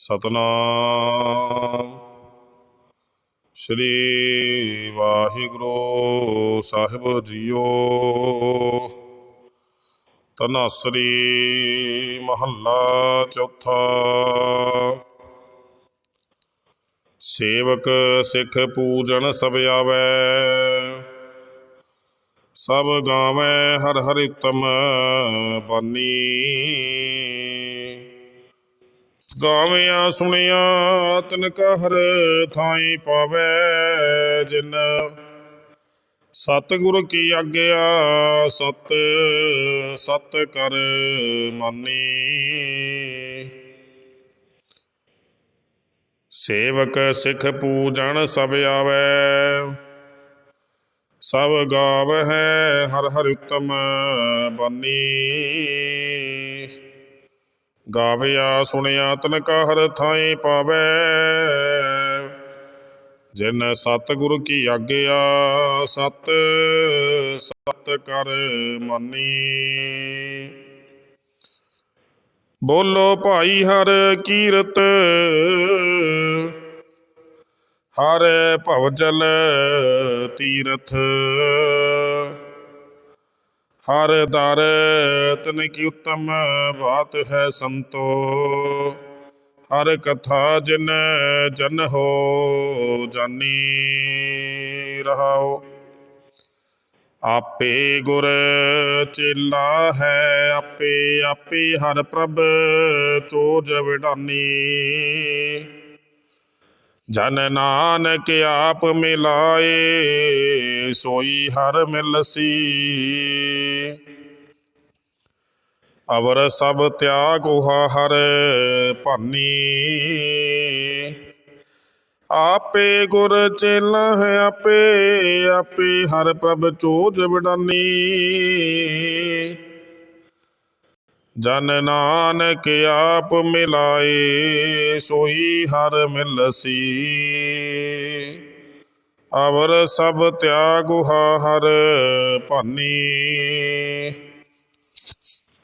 ਸਤਨਾਮ। ਸ੍ਰੀ ਵਾਹਿਗੁਰੂ ਸਾਹਿਬ ਜੀਓ। ਤਨਾਸਰੀ ਮਹੱਲਾ ਚੌਥਾ। ਸੇਵਕ ਸਿੱਖ ਪੂਜਨ ਸਭ ਆਵੈ। ਸਭ ਗਾਵੈ ਹਰ ਹਰਿ ਉਤਮ ਬਾਨੀ। ਗਾਵਿਆ, ਸੁਣਿਆ ਤਿਨ ਕਾ ਹਰ ਥਾਈ ਪਾਵੈ ਜਿਨ। ਸਤਿਗੁਰ ਕੀ ਆਗਿਆ, ਸਤ ਸਤ ਕਰ ਮਾਨੀ। ਸੇਵਕ ਸਿੱਖ ਪੂਜਨ ਸਭ ਆਵੈ। ਸਭ ਗਾਵਹਿ, ਹਰ ਹਰ ਉਤਮ ਬਾਨੀ। ਗਾਵਿਆ ਸੁਣਿਆ ਤਨ ਕਾ ਹਰ ਥਾਈ ਪਾਵੈ। ਜਿਨ ਸਤਿਗੁਰ ਕੀ ਆਗਿਆ, ਸਤ ਸਤ ਕਰ ਮਾਨੀ। ਬੋਲੋ ਭਾਈ ਹਰ ਕੀਰਤ, ਹਰ ਭਵਜਲ ਤੀਰਥ। ਹਰ ਦਰ ਤਨ ਕੀ ਉਤਮ ਬਾਤ ਹੈ ਸੰਤੋ। ਹਰ ਕਥਾ ਜਿਨ ਜਨ ਹੋ ਜਾਨੀ ਰਹਾਓ। ਆਪੇ ਗੁਰ ਚੇਲਾ ਹੈ, ਆਪੇ ਆਪੇ ਹਰ ਪ੍ਰਭ ਚੋਜ ਵਿਡਾਨੀ। ਜਨ ਨਾਨਕ ਆਪ ਮਿਲਾਏ, ਸੋਈ ਹਰ ਮਿਲਸੀ। ਅਵਰ ਸਭ ਤਿਆਗ ਤਿਆਗੁਹਾ ਹਰ ਭਾਨੀ। ਆਪੇ ਗੁਰ ਚੇਲਾ ਹੈ ਆਪੇ ਆਪੇ ਹਰ ਪ੍ਰਭ ਚੋਜ ਵਿਡਾਨੀ। ਜਨ ਨਾਨਕ ਆਪ ਮਿਲਾਏ, ਸੋਈ ਹਰ ਮਿਲਸੀ। ਅਵਰ ਸਭ ਤਿਆਗੁਹਾ ਹਰ ਭਾਨੀ।